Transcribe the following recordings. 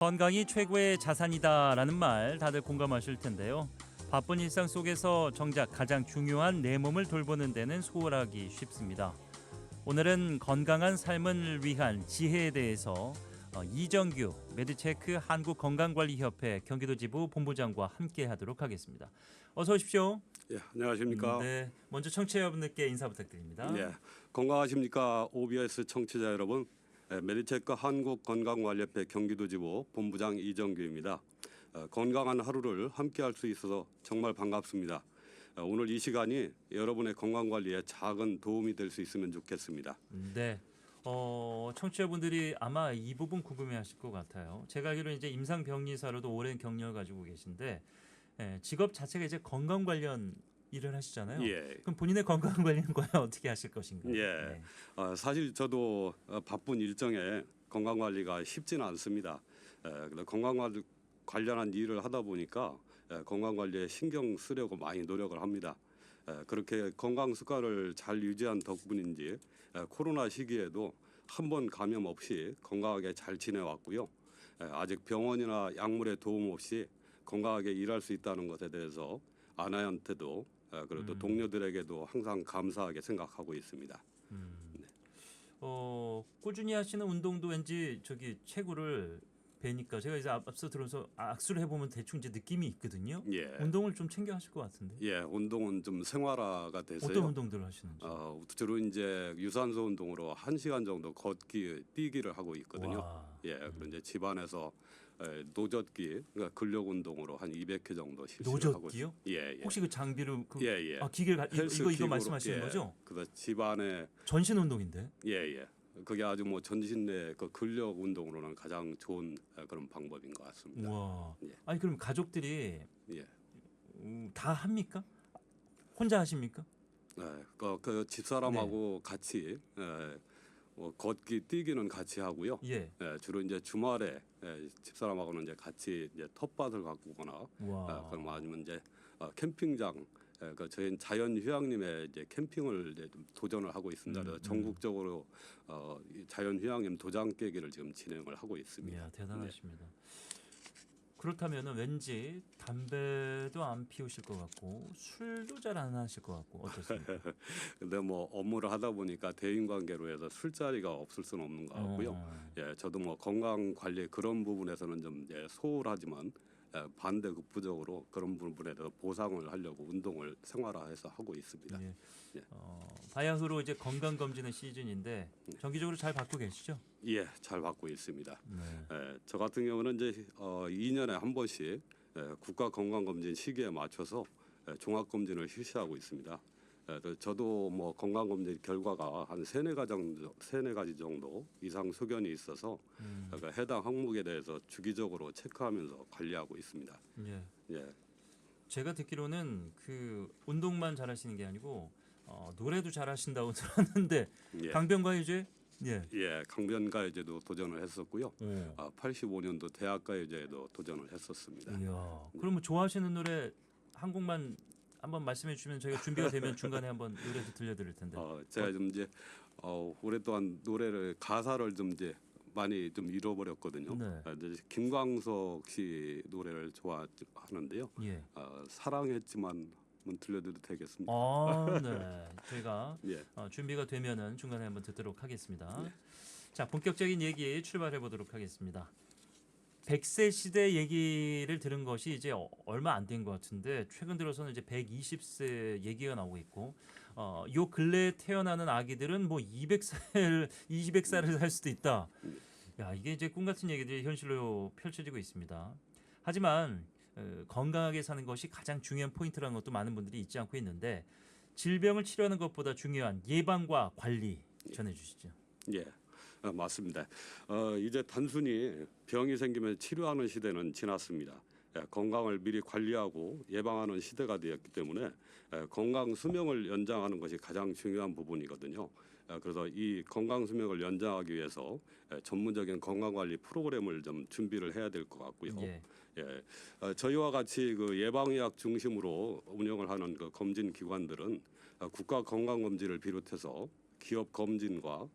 건강이 최고의 자산이다라는 말 다들 공감하실 텐데요. 바쁜 일상 속에서 정작 가장 중요한 내 몸을 돌보는 데는 소홀하기 쉽습니다. 오늘은 건강한 삶을 위한 지혜에 대해서 어, 이정규 메디체크 한국건강관리협회 경기도 지부 본부장과 함께 하도록 하겠습니다. 어서 오십시오. 예, 안녕하십니까. 네, 먼저 청취자 여러분들께 인사 부탁드립니다. 예, 건강하십니까, OBS 청취자 여러분. 예, 메디체크 한국건강관리협회 경기도지부 본부장 이정규입니다. 어, 건강한 하루를 함께할 수 있어서 정말 반갑습니다. 어, 오늘 이 시간이 여러분의 건강 관리에 작은 도움이 될 수 있으면 좋겠습니다. 네. 어, 청취자분들이 아마 이 부분 궁금해하실 것 같아요. 제가 알기로 이제 임상병리사로도 오랜 경력을 가지고 계신데 예, 직업 자체가 이제 건강 관련 일을 하시잖아요. 예. 그럼 본인의 건강 관리는 과연 어떻게 하실 것인가요? 예. 네. 어, 사실 저도 어, 바쁜 일정에 건강 관리가 쉽지는 않습니다. 에, 근데 건강 관리 관련한 일을 하다 보니까 에, 건강 관리에 신경 쓰려고 많이 노력을 합니다. 에, 그렇게 건강 습관을 잘 유지한 덕분인지 에, 코로나 시기에도 한 번 감염 없이 건강하게 잘 지내왔고요. 에, 아직 병원이나 약물의 도움 없이 건강하게 일할 수 있다는 것에 대해서 아내한테도 에, 그리고 또 동료들에게도 항상 감사하게 생각하고 있습니다. 어, 꾸준히 하시는 운동도 왠지 저기 체구를 뵈니까 제가 이제 앞- 앞서 들어서 악수를 해보면 대충 이제 느낌이 있거든요. 예. 운동을 좀 챙겨 하실 것 같은데 예, 운동은 좀 생활화가 돼서요. 어떤 운동들을 하시는지. 어, 주로 이제 유산소 운동으로 한 시간 정도 걷기, 뛰기를 하고 있거든요. 와. 예, 그리고 이제 집안에서 에, 노젓기, 그러니까 근력 운동으로 한 200회 정도 실시를 하고 노젓기요? 있- 예, 예. 혹시 그 장비를 그 예, 예. 아, 기계를 가, 이거 헬스 이거, 이거 기구로, 말씀하시는 예, 거죠? 그래서 집안에 전신 운동인데. 예, 예. 그게 아주 뭐 전신 내 그 근력 운동으로는 가장 좋은 에, 그런 방법인 것 같습니다. 와. 예. 아니 그럼 가족들이 예. 음, 다 합니까? 혼자 하십니까? 네, 그, 그 집사람하고 네. 같이 에, 뭐 걷기 뛰기는 같이 하고요. 예. 예, 주로 이제 주말에 예, 집사람하고는 이제 같이 이제 텃밭을 가꾸거나 와. 아, 그럼 아니면 이제 어, 캠핑장 예, 그 저희는 자연 휴양림에 이제 캠핑을 이제 좀 도전을 하고 있습니다. 음, 그래서 음. 전국적으로 어, 이 자연 휴양림 도장 깨기를 지금 진행을 하고 있습니다. 이야 대단하십니다. 그렇다면은 왠지 담배도 안 피우실 것 같고 술도 잘 안 하실 것 같고 어떻습니까? 근데 뭐 업무를 하다 보니까 대인 관계로 해서 술자리가 없을 수는 없는 것 같고요. 어. 예, 저도 뭐 건강 관리 그런 부분에서는 좀 예, 소홀하지만 예, 반대 극부적으로 그런 부분에 대해서 보상을 하려고 운동을 생활화해서 하고 있습니다. 예. 예. 어, 바야흐로 이제 건강 검진의 시즌인데 정기적으로 잘 받고 계시죠? 예, 잘 받고 있습니다. 네. 예, 저 같은 경우는 이제 어, 2년에 한 번씩 예, 국가 건강 검진 시기에 맞춰서 예, 종합 검진을 실시하고 있습니다. 예, 그 저도 뭐 건강 검진 결과가 한 세네 가지 정도, 세네 가지 정도 이상 소견이 있어서 음. 그 해당 항목에 대해서 주기적으로 체크하면서 관리하고 있습니다. 예. 예, 제가 듣기로는 그 운동만 잘하시는 게 아니고 어, 노래도 잘하신다고 들었는데 예, 강변가요제 예. 예, 강변가요제도 도전을 했었고요. 오. 아, 85년도 대학가요제에도 도전을 했었습니다. 이야. 그러면 좋아하시는 노래 한 곡만 한번 말씀해 주시면 저희가 준비가 되면 중간에 한번 노래도 들려드릴 텐데. 어, 제가 좀 이제 어, 오랫동안 노래를 가사를 좀 이제 많이 좀 잃어버렸거든요. 네. 아, 이제 김광석 씨 노래를 좋아하는데요. 예. 어, 사랑했지만 한번 들려드려도 되겠습니까? 아, 네. 저희가 예, 어, 준비가 되면은 중간에 한번 듣도록 하겠습니다. 네. 자, 본격적인 얘기 출발해 보도록 하겠습니다. 100세 시대 얘기를 들은 것이 이제 어- 얼마 안 된 것 같은데 최근 들어서는 이제 120세 얘기가 나오고 있고 어, 요 근래에 태어나는 아기들은 뭐 200살 200살을 살 수도 있다. 야, 이게 이제 꿈 같은 얘기들이 현실로 펼쳐지고 있습니다. 하지만 어, 건강하게 사는 것이 가장 중요한 포인트라는 것도 많은 분들이 잊지 않고 있는데 질병을 치료하는 것보다 중요한 예방과 관리 전해 주시죠. 예, 어, 맞습니다. 어, 이제 단순히 병이 생기면 치료하는 시대는 지났습니다. 예, 건강을 미리 관리하고 예방하는 시대가 되었기 때문에 예, 건강 수명을 연장하는 것이 가장 중요한 부분이거든요. 예, 그래서 이 건강 수명을 연장하기 위해서 예, 전문적인 건강 관리 프로그램을 좀 준비를 해야 될 것 같고요. 예. 예, 어, 저희와 같이 그 예방의학 중심으로 운영을 하는 그 검진 기관들은 어, 국가 건강 검진을 비롯해서 기업 검진과 에,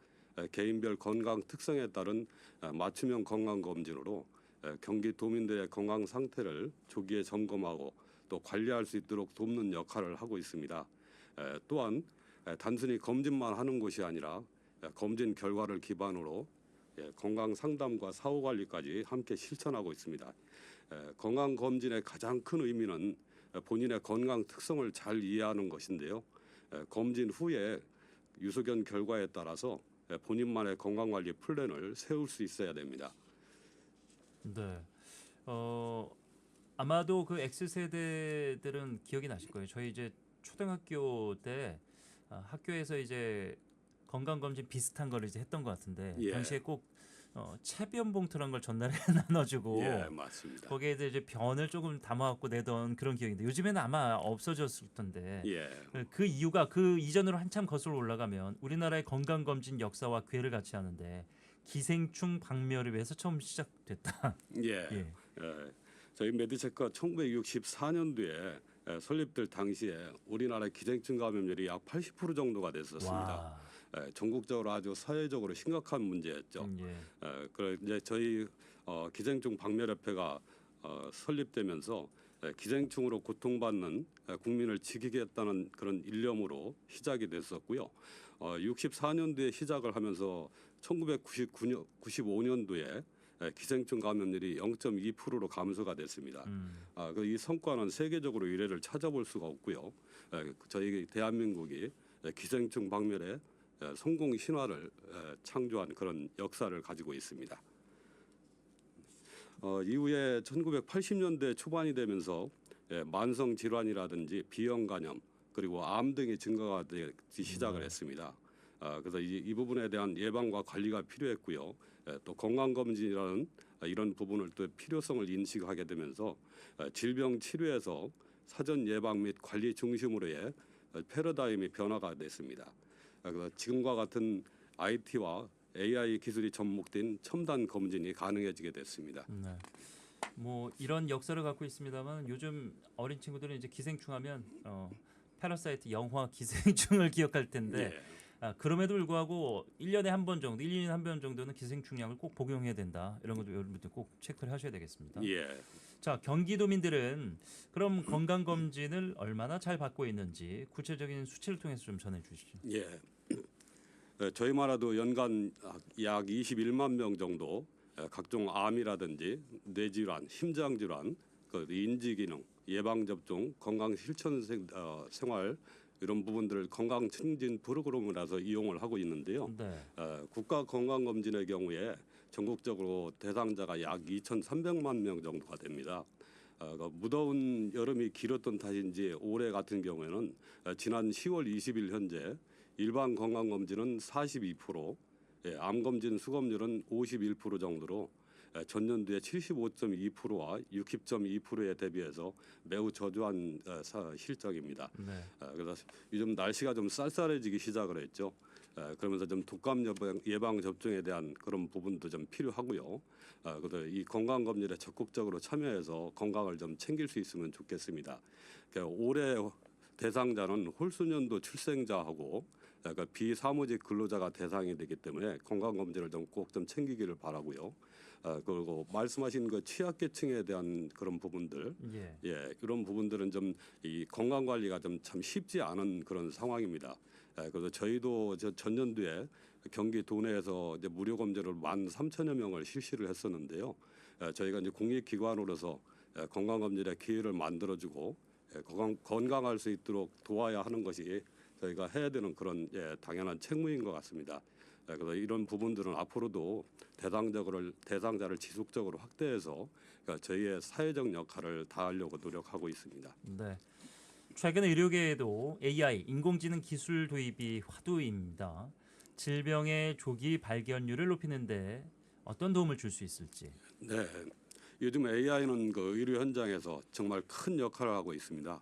개인별 건강 특성에 따른 에, 맞춤형 건강 검진으로 에, 경기 도민들의 건강 상태를 조기에 점검하고 또 관리할 수 있도록 돕는 역할을 하고 있습니다. 에, 또한 에, 단순히 검진만 하는 것이 아니라 에, 검진 결과를 기반으로 예, 건강 상담과 사후 관리까지 함께 실천하고 있습니다. 에, 건강 검진의 가장 큰 의미는 에, 본인의 건강 특성을 잘 이해하는 것인데요. 에, 검진 후에 유소견 결과에 따라서 에, 본인만의 건강 관리 플랜을 세울 수 있어야 됩니다. 네. 어 아마도 그 X 세대들은 기억이 나실 거예요. 저희 이제 초등학교 때 아, 학교에서 이제 건강 검진 비슷한 걸 이제 했던 것 같은데 예. 당시에 꼭 어, 체변 봉투란 걸 전날에 나눠주고 예, 맞습니다. 거기에 이제 변을 조금 담아갖고 내던 그런 기억인데 요즘에는 아마 없어졌을 텐데 예, 그 이유가 그 이전으로 한참 거슬러 올라가면 우리나라의 건강 검진 역사와 괴를 같이 하는데 기생충 박멸을 위해서 처음 시작됐다. 예. 예. 예, 저희 메디체크가 1964년도에 예, 설립될 당시에 우리나라 기생충 감염률이 약 80% 정도가 됐었습니다. 와. 예, 전국적으로 아주 사회적으로 심각한 문제였죠. 음, 예. 예, 그래 이제 저희 어, 기생충 박멸협회가 어, 설립되면서 예, 기생충으로 고통받는 예, 국민을 지키겠다는 그런 일념으로 시작이 됐었고요. 어, 64년도에 시작을 하면서 1999년 95년도에 예, 기생충 감염률이 0.2%로 감소가 됐습니다. 음. 아, 그 이 성과는 세계적으로 이래를 찾아볼 수가 없고요. 에, 저희 대한민국이 에, 기생충 박멸의 에, 성공 신화를 에, 창조한 그런 역사를 가지고 있습니다. 어, 이후에 1980년대 초반이 되면서 에, 만성 질환이라든지 비형 간염 그리고 암 등이 증가가 되기 시작을 네. 했습니다. 아, 그래서 이, 이 부분에 대한 예방과 관리가 필요했고요. 에, 또 건강 검진이라는 아, 이런 부분을 또 필요성을 인식하게 되면서 아, 질병 치료에서 사전 예방 및 관리 중심으로의 어, 패러다임이 변화가 됐습니다. 아, 지금과 같은 IT와 AI 기술이 접목된 첨단 검진이 가능해지게 됐습니다. 네. 뭐 이런 역사를 갖고 있습니다만 요즘 어린 친구들은 이제 기생충하면 어, 패러사이트 영화 기생충을 기억할 텐데 예. 아, 그럼에도 불구하고 1년에 한 번 정도, 1, 2년에 한 번 정도는 기생충약을 꼭 복용해야 된다. 이런 것도 여러분들 꼭 체크를 하셔야 되겠습니다. 예. 자, 경기도민들은 그럼 건강 검진을 얼마나 잘 받고 있는지 구체적인 수치를 통해서 좀 전해 주시죠. 예. 에, 저희만 해도 연간 약 21만 명 정도 에, 각종 암이라든지 뇌질환, 심장질환, 그 인지기능, 예방접종, 건강 실천 생, 어, 생활 이런 부분들을 건강 증진 프로그램이라서 이용을 하고 있는데요. 네. 어, 국가 건강 검진의 경우에 전국적으로 대상자가 약 2,300만 명 정도가 됩니다. 어, 그 무더운 여름이 길었던 탓인지 올해 같은 경우에는 어, 지난 10월 20일 현재 일반 건강 검진은 42%, 예, 암 검진 수검률은 51% 정도로 예, 전년도에 75.2%와 60.2%에 대비해서 매우 저조한 어, 사- 실적입니다. 네. 아, 그래서 요즘 날씨가 좀 쌀쌀해지기 시작을 했죠. 아, 그러면서 좀 독감 예방, 예방 접종에 대한 그런 부분도 좀 필요하고요. 아, 그래서 이 건강 검진에 적극적으로 참여해서 건강을 좀 챙길 수 있으면 좋겠습니다. 그 올해 대상자는 홀수년도 출생자하고 그러니까 비사무직 근로자가 대상이 되기 때문에 건강 검진을 좀꼭좀 챙기기를 바라고요. 아, 그리고 말씀하신 그 취약계층에 대한 그런 부분들 예. 예, 이런 부분들은 좀 이 건강 관리가 좀 참 쉽지 않은 그런 상황입니다. 예, 그래서 저희도 저 전년도에 경기 도내에서 이제 무료 검진을 만 3천여 명을 실시를 했었는데요. 예, 저희가 이제 공익기관으로서 예, 건강 검진의 기회를 만들어주고 예, 건강 건강할 수 있도록 도와야 하는 것이 저희가 해야 되는 그런 예, 당연한 책무인 것 같습니다. 예, 그래서 이런 부분들은 앞으로도 대상적으로 대상자를 지속적으로 확대해서 그러니까 저희의 사회적 역할을 다하려고 노력하고 있습니다. 네. 최근 의료계에도 AI 인공지능 기술 도입이 화두입니다. 질병의 조기 발견율을 높이는데 어떤 도움을 줄 수 있을지. 네, 요즘 AI는 그 의료 현장에서 정말 큰 역할을 하고 있습니다.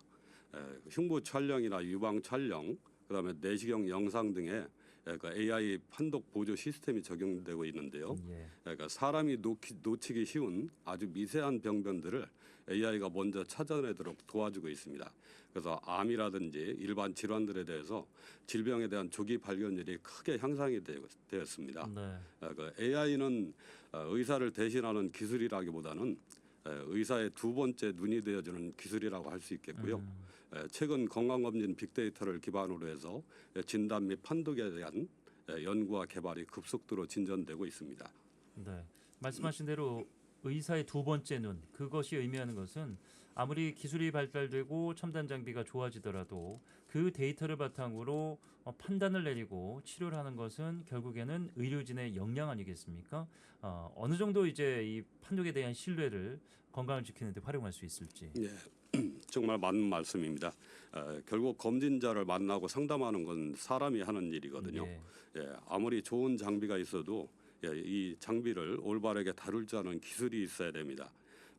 에, 흉부 촬영이나 유방 촬영, 그다음에 내시경 영상 등의 예, 그 AI 판독 보조 시스템이 적용되고 있는데요. 예. 그러니까 사람이 놓기, 놓치기 쉬운 아주 미세한 병변들을 AI가 먼저 찾아내도록 도와주고 있습니다. 그래서 암이라든지 일반 질환들에 대해서 질병에 대한 조기 발견율이 크게 향상이 되었습니다. 네. 어, 그 AI는 어, 의사를 대신하는 기술이라기보다는 에, 의사의 두 번째 눈이 되어주는 기술이라고 할 수 있겠고요. 음. 에, 최근 건강검진 빅데이터를 기반으로 해서 에, 진단 및 판독에 대한 에, 연구와 개발이 급속도로 진전되고 있습니다. 네. 말씀하신 대로 의사의 두 번째 눈 그것이 의미하는 것은 아무리 기술이 발달되고 첨단 장비가 좋아지더라도 그 데이터를 바탕으로 어, 판단을 내리고 치료를 하는 것은 결국에는 의료진의 역량 아니겠습니까? 어, 어느 정도 이제 이 판독에 대한 신뢰를 건강을 지키는데 활용할 수 있을지. 예, 정말 맞는 말씀입니다. 에, 결국 검진자를 만나고 상담하는 건 사람이 하는 일이거든요. 예. 예, 아무리 좋은 장비가 있어도 예, 이 장비를 올바르게 다룰 줄 아는 기술이 있어야 됩니다.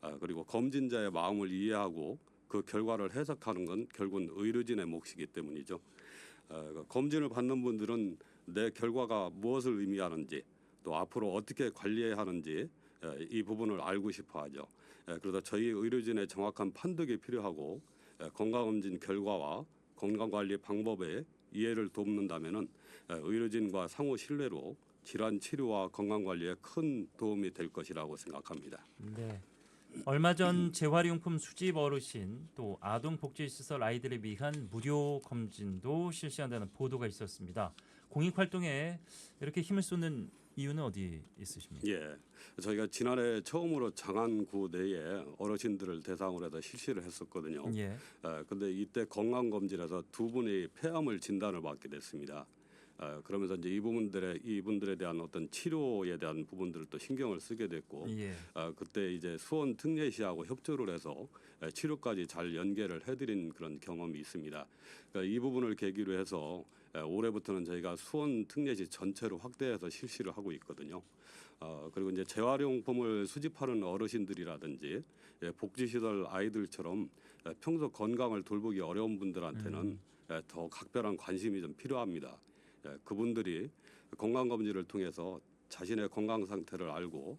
아, 그리고 검진자의 마음을 이해하고 그 결과를 해석하는 건 결국은 의료진의 몫이기 때문이죠. 어, 그 검진을 받는 분들은 내 결과가 무엇을 의미하는지 또 앞으로 어떻게 관리해야 하는지 예, 이 부분을 알고 싶어 하죠. 예, 그래서 저희 의료진의 정확한 판독이 필요하고 예, 건강검진 결과와 건강관리 방법에 이해를 돕는다면은 예, 의료진과 상호 신뢰로 질환 치료와 건강 관리에 큰 도움이 될 것이라고 생각합니다. 네. 얼마 전 재활용품 수집 어르신 또 아동 복지 시설 아이들을 위한 무료 검진도 실시한다는 보도가 있었습니다. 공익 활동에 이렇게 힘을 쏟는 이유는 어디 있으십니까? 예, 저희가 지난해 처음으로 장안구 내에 어르신들을 대상으로 해서 실시를 했었거든요. 예. 어, 근데 이때 건강 검진에서 두 분이 폐암을 진단을 받게 됐습니다. 어, 그러면서 이제 이 부분들의 이분들에 대한 어떤 치료에 대한 부분들을 또 신경을 쓰게 됐고 예. 어, 그때 이제 수원 특례시하고 협조를 해서 에, 치료까지 잘 연계를 해드린 그런 경험이 있습니다. 그러니까 이 부분을 계기로 해서 에, 올해부터는 저희가 수원 특례시 전체로 확대해서 실시를 하고 있거든요. 어, 그리고 이제 재활용품을 수집하는 어르신들이라든지 예, 복지시설 아이들처럼 에, 평소 건강을 돌보기 어려운 분들한테는 음. 에, 더 각별한 관심이 좀 필요합니다. 예, 그분들이 건강 검진을 통해서 자신의 건강 상태를 알고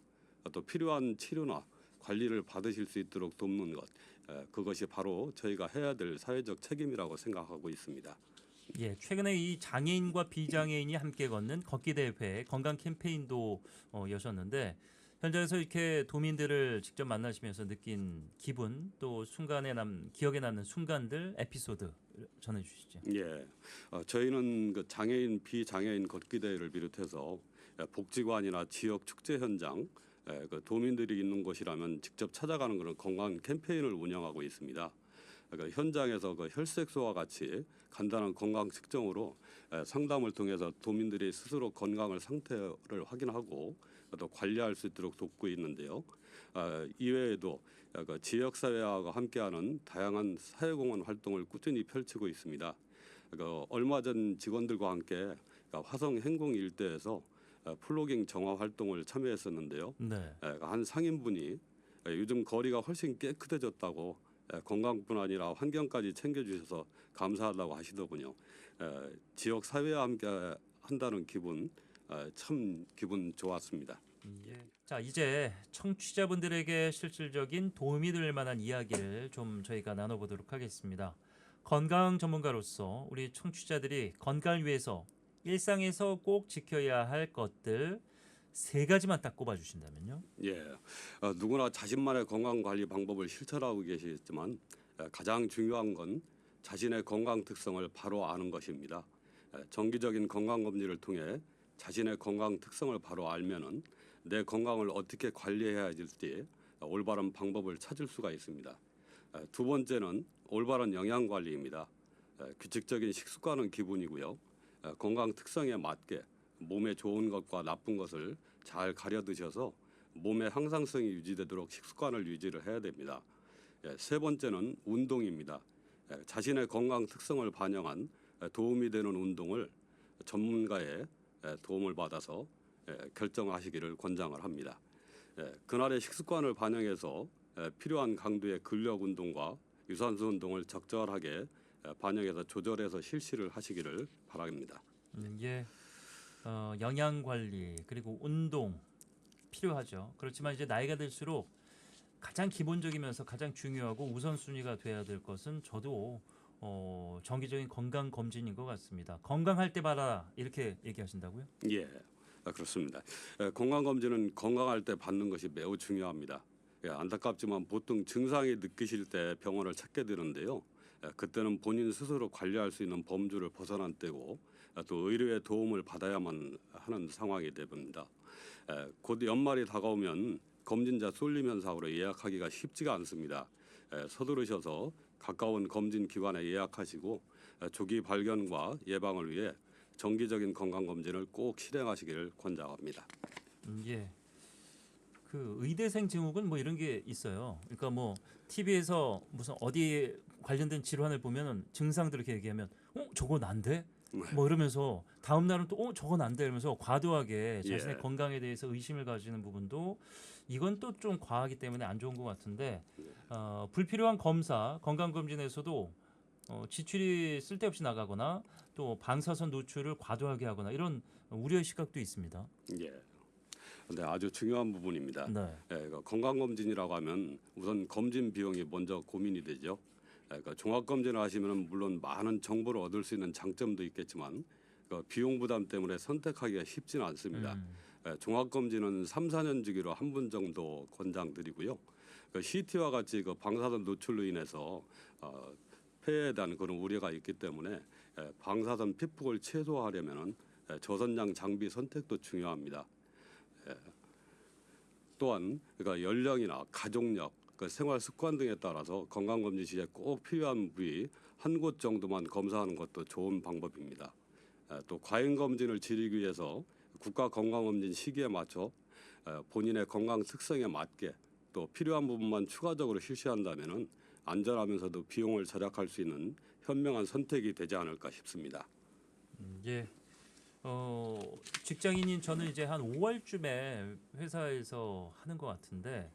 또 필요한 치료나 관리를 받으실 수 있도록 돕는 것 에, 그것이 바로 저희가 해야 될 사회적 책임이라고 생각하고 있습니다. 예. 최근에 이 장애인과 비장애인이 함께 걷는 걷기 대회 건강 캠페인도 어, 여셨는데 현장에서 이렇게 도민들을 직접 만나시면서 느낀 기분 또 순간에 남 기억에 남는 순간들 에피소드 전해 주시죠. 예, 어, 저희는 그 장애인 비장애인 걷기 대회를 비롯해서 에, 복지관이나 지역 축제 현장, 에, 그 도민들이 있는 곳이라면 직접 찾아가는 그런 건강 캠페인을 운영하고 있습니다. 그러니까 현장에서 그 혈색소와 같이 간단한 건강 측정으로 에, 상담을 통해서 도민들이 스스로 건강을 상태를 확인하고 또 관리할 수 있도록 돕고 있는데요. 아, 이외에도 그 지역 사회와 함께하는 다양한 사회공헌 활동을 꾸준히 펼치고 있습니다. 그 얼마 전 직원들과 함께 그 화성 행궁 일대에서 어, 플로깅 정화 활동을 참여했었는데요. 네. 에, 한 상인분이 에, 요즘 거리가 훨씬 깨끗해졌다고 에, 건강뿐 아니라 환경까지 챙겨주셔서 감사하다고 하시더군요. 에, 지역 사회와 함께 한다는 기분 에, 참 기분 좋았습니다. 예. 자 이제 청취자분들에게 실질적인 도움이 될 만한 이야기를 좀 저희가 나눠보도록 하겠습니다. 건강 전문가로서 우리 청취자들이 건강을 위해서 일상에서 꼭 지켜야 할 것들 세 가지만 딱 꼽아 주신다면요. 예, 어, 누구나 자신만의 건강 관리 방법을 실천하고 계시지만 에, 가장 중요한 건 자신의 건강 특성을 바로 아는 것입니다. 에, 정기적인 건강 검진을 통해 자신의 건강 특성을 바로 알면은 내 건강을 어떻게 관리해야 할지 어, 올바른 방법을 찾을 수가 있습니다. 에, 두 번째는 올바른 영양 관리입니다. 에, 규칙적인 식습관은 기본이고요. 에, 건강 특성에 맞게 몸에 좋은 것과 나쁜 것을 잘 가려 드셔서 몸의 항상성이 유지되도록 식습관을 유지를 해야 됩니다. 예, 세 번째는 운동입니다. 예, 자신의 건강 특성을 반영한 예, 도움이 되는 운동을 전문가의 예, 도움을 받아서 예, 결정하시기를 권장을 합니다. 예, 그날의 식습관을 반영해서 예, 필요한 강도의 근력 운동과 유산소 운동을 적절하게 예, 반영해서 조절해서 실시를 하시기를 바랍니다. 음, 예. 어, 영양 관리 그리고 운동 필요하죠. 그렇지만 이제 나이가 들수록 가장 기본적이면서 가장 중요하고 우선순위가 돼야 될 것은 저도 어, 정기적인 건강 검진인 것 같습니다. 건강할 때 봐라 이렇게 얘기하신다고요? 예, 아, 그렇습니다. 예, 건강 검진은 건강할 때 받는 것이 매우 중요합니다. 예, 안타깝지만 보통 증상이 느끼실 때 병원을 찾게 되는데요. 예, 그때는 본인 스스로 관리할 수 있는 범주를 벗어난 때고 아, 또 의료의 도움을 받아야만 하는 상황이 됩니다. 예, 곧 연말이 다가오면 검진자 쏠림 현상으로 예약하기가 쉽지가 않습니다. 예, 서두르셔서 가까운 검진 기관에 예약하시고 예, 조기 발견과 예방을 위해 정기적인 건강 검진을 꼭 실행하시기를 권장합니다. 음, 예. 그 의대생 증후군 뭐 이런 게 있어요. 그러니까 뭐 TV에서 무슨 어디 관련된 질환을 보면은 증상들 이렇게 얘기하면 어 저거 난데 뭐 이러면서 다음 날은 또 어 저거 난데 이러면서 과도하게 자신의 예. 건강에 대해서 의심을 가지는 부분도 이건 또 좀 과하기 때문에 안 좋은 것 같은데 어, 불필요한 검사 건강 검진에서도 어, 지출이 쓸데없이 나가거나 또 방사선 노출을 과도하게 하거나 이런 우려의 시각도 있습니다. 예. 근데 아주 중요한 부분입니다. 네. 예, 그 건강 검진이라고 하면 우선 검진 비용이 먼저 고민이 되죠. 예, 그 종합 검진을 하시면 물론 많은 정보를 얻을 수 있는 장점도 있겠지만 그 비용 부담 때문에 선택하기가 쉽지는 않습니다. 음. 예, 종합 검진은 3, 4년 주기로 한 분 정도 권장드리고요. 그 CT와 같이 그 방사선 노출로 인해서 어, 폐에 대한 그런 우려가 있기 때문에 예, 방사선 피폭을 최소화하려면은 예, 저선양 장비 선택도 중요합니다. 예. 또한 그러니까 연령이나 가족력, 그 생활 습관 등에 따라서 건강 검진 시에 꼭 필요한 부위 한 곳 정도만 검사하는 것도 좋은 방법입니다. 예, 또 과잉 검진을 줄이기 위해서 국가 건강 검진 시기에 맞춰 예, 본인의 건강 특성에 맞게 또 필요한 부분만 추가적으로 실시한다면은 안전하면서도 비용을 절약할 수 있는 현명한 선택이 되지 않을까 싶습니다. 음, 예. 어, 직장인인 저는 이제 한 5월쯤에 회사에서 하는 것 같은데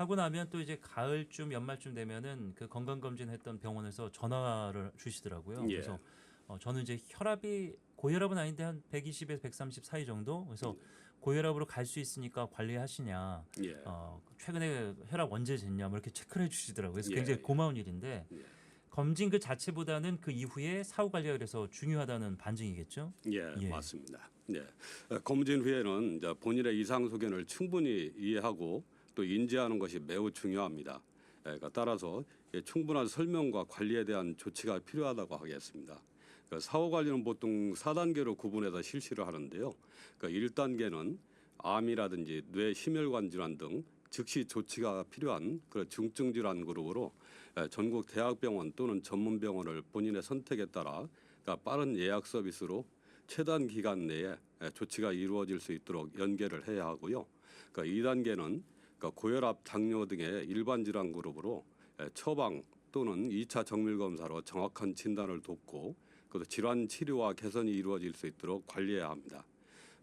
하고 나면 또 이제 가을쯤 연말쯤 되면은 그 건강 검진했던 병원에서 전화를 주시더라고요. 예. 그래서 어, 저는 이제 혈압이 고혈압은 아닌데 한 120에서 130 사이 정도. 그래서 고혈압으로 갈 수 있으니까 관리하시냐. 예. 어, 최근에 혈압 언제 쟀냐 뭐 이렇게 체크를 해주시더라고요. 그래서 예, 굉장히 예. 고마운 일인데 예. 검진 그 자체보다는 그 이후에 사후 관리가 그래서 중요하다는 반증이겠죠. 예, 예. 맞습니다. 예. 어, 검진 후에는 본인의 이상 소견을 충분히 이해하고 또 인지하는 것이 매우 중요합니다. 예, 그러니까 따라서 예, 충분한 설명과 관리에 대한 조치가 필요하다고 하겠습니다. 그 사후 관리는 보통 4단계로 구분해서 실시를 하는데요. 그 1단계는 암이라든지 뇌 심혈관 질환 등 즉시 조치가 필요한 그런 중증 질환 그룹으로 예, 전국 대학병원 또는 전문 병원을 본인의 선택에 따라 그러니까 빠른 예약 서비스로 최단 기간 내에 예, 조치가 이루어질 수 있도록 연계를 해야 하고요. 그러니까 2단계는 그러니까 고혈압, 당뇨 등의 일반 질환 그룹으로 예, 처방 또는 2차 정밀 검사로 정확한 진단을 돕고 그 질환 치료와 개선이 이루어질 수 있도록 관리해야 합니다.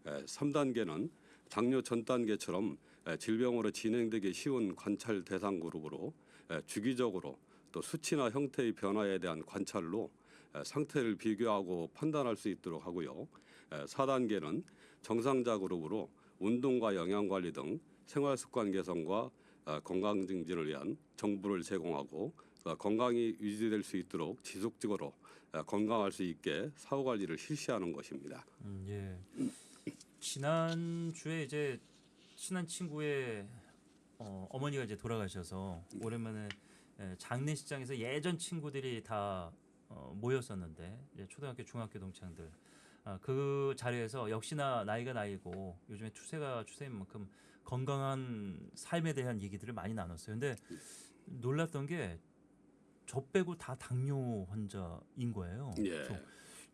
3단계는 당뇨 전 단계처럼 예, 질병으로 진행되기 쉬운 관찰 대상 그룹으로 예, 주기적으로 또 수치나 형태의 변화에 대한 관찰로 예, 상태를 비교하고 판단할 수 있도록 하고요. 4단계는 정상자 그룹으로 운동과 영양 관리 등 생활 습관 개선과 어, 건강 증진을 위한 정보를 제공하고 어, 건강이 유지될 수 있도록 지속적으로 어, 건강할 수 있게 사후 관리를 실시하는 것입니다. 음, 예. 지난 주에 이제 친한 친구의 어, 어머니가 이제 돌아가셔서 오랜만에 예, 장례식장에서 예전 친구들이 다 어, 모였었는데 초등학교, 중학교 동창들 아, 그 자리에서 역시나 나이가 나이고 요즘에 추세가 추세인 만큼 건강한 삶에 대한 얘기들을 많이 나눴어요. 근데 놀랐던 게 저 빼고 다 당뇨 환자인 거예요. 예.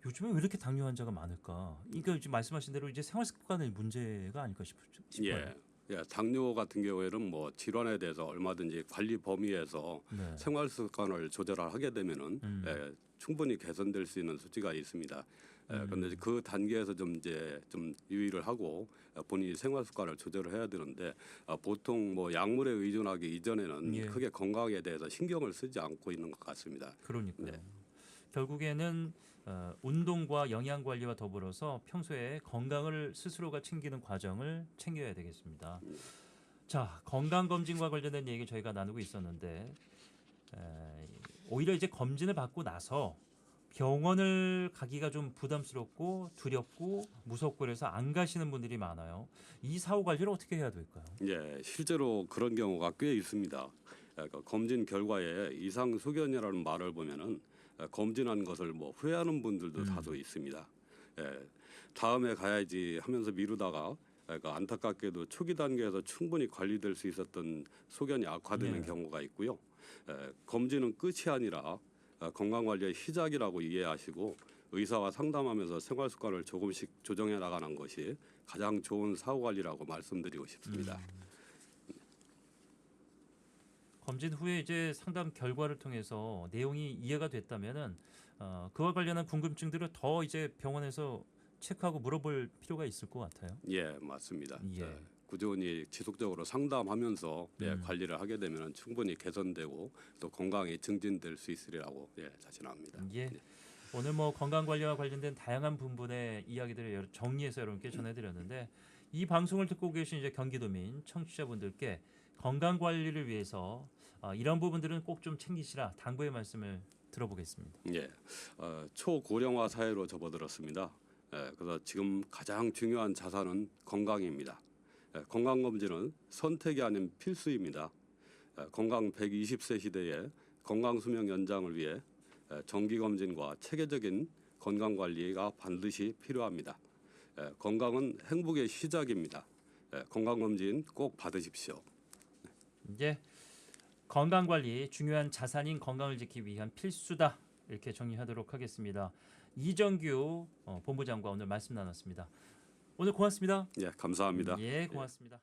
요즘에 왜 이렇게 당뇨 환자가 많을까? 그러니까 지금 말씀하신 대로 이제 생활 습관의 문제가 아닐까 싶, 싶어요. 예. 예, 당뇨 같은 경우에는 뭐 질환에 대해서 얼마든지 관리 범위에서 네. 생활 습관을 조절을 하게 되면은 음. 예, 충분히 개선될 수 있는 수치가 있습니다. 예, 음. 그런데 그 단계에서 좀 이제 좀 유의를 하고 어, 본인이 생활 습관을 조절을 해야 되는데 아, 보통 뭐 약물에 의존하기 이전에는 예. 크게 건강에 대해서 신경을 쓰지 않고 있는 것 같습니다. 그러니까요. 네. 결국에는 어, 운동과 영양 관리와 더불어서 평소에 건강을 스스로가 챙기는 과정을 챙겨야 되겠습니다. 자 건강 검진과 관련된 얘기 저희가 나누고 있었는데 에, 오히려 이제 검진을 받고 나서 병원을 가기가 좀 부담스럽고 두렵고 무섭고 그래서 안 가시는 분들이 많아요. 이 사후 관리를 어떻게 해야 될까요? 예, 실제로 그런 경우가 꽤 있습니다. 예, 그 검진 결과에 이상 소견이라는 말을 보면은 예, 검진한 것을 뭐 후회하는 분들도 음. 다소 있습니다. 예, 다음에 가야지 하면서 미루다가 예, 그 안타깝게도 초기 단계에서 충분히 관리될 수 있었던 소견이 악화되는 네. 경우가 있고요. 예, 검진은 끝이 아니라 어, 건강 관리의 시작이라고 이해하시고 의사와 상담하면서 생활 습관을 조금씩 조정해 나가는 것이 가장 좋은 사후 관리라고 말씀드리고 싶습니다. 검진 후에 이제 상담 결과를 통해서 내용이 이해가 됐다면은 어, 그와 관련한 궁금증들을 더 이제 병원에서 체크하고 물어볼 필요가 있을 것 같아요. 예, 맞습니다. 예. 예, 꾸준히 지속적으로 상담하면서 예, 음. 관리를 하게 되면 충분히 개선되고 또 건강이 증진될 수 있으리라고 예, 자신합니다. 예. 오늘 뭐 건강 관리와 관련된 다양한 부분의 이야기들을 정리해서 여러분께 전해드렸는데 이 방송을 듣고 계신 이제 경기도민 청취자분들께 건강 관리를 위해서 어, 이런 부분들은 꼭 좀 챙기시라 당부의 말씀을 들어보겠습니다. 예, 어, 초고령화 사회로 접어들었습니다. 예, 그래서 지금 가장 중요한 자산은 건강입니다. 예, 건강 검진은 선택이 아닌 필수입니다. 예, 건강 120세 시대에 건강 수명 연장을 위해 예, 정기 검진과 체계적인 건강 관리가 반드시 필요합니다. 예, 건강은 행복의 시작입니다. 예, 건강 검진 꼭 받으십시오. 이제 건강 관리 중요한 자산인 건강을 지키기 위한 필수다 이렇게 정리하도록 하겠습니다. 이정규 어, 본부장과 오늘 말씀 나눴습니다. 오늘 고맙습니다. 예, 감사합니다. 예, 고맙습니다.